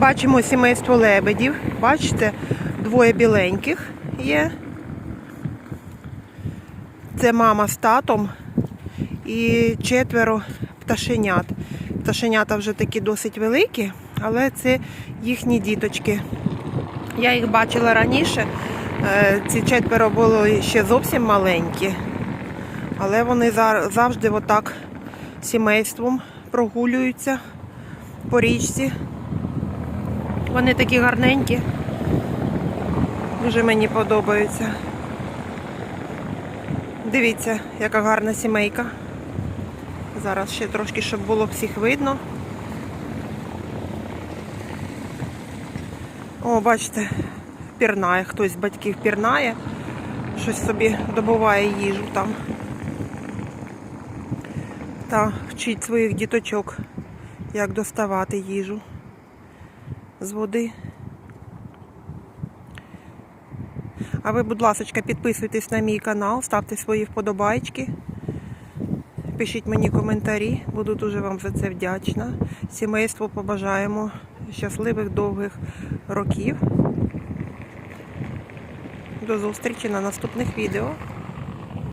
Бачимо сімейство лебедів. Бачите, двоє біленьких є. Це мама з татом і четверо пташенят. Пташенята вже такі досить великі, але це їхні діточки. Я їх бачила раніше. Е, Ці четверо були ще зовсім маленькі. Але вони завжди отак сімейством прогулюються по річці. Вони такі гарненькі. Дуже мені подобаються. Дивіться, яка гарна сімейка. Зараз ще трошки, щоб було всіх видно. О, бачите, пірнає, хтось з батьків пірнає, щось собі добуває їжу там. Та вчить своїх діточок, як доставати їжу з води. А ви, будь ласка, підписуйтесь на мій канал, ставте свої вподобайки. Пишіть мені коментарі, буду дуже вам за це вдячна. Сімейству побажаємо щасливих довгих років. До зустрічі на наступних відео.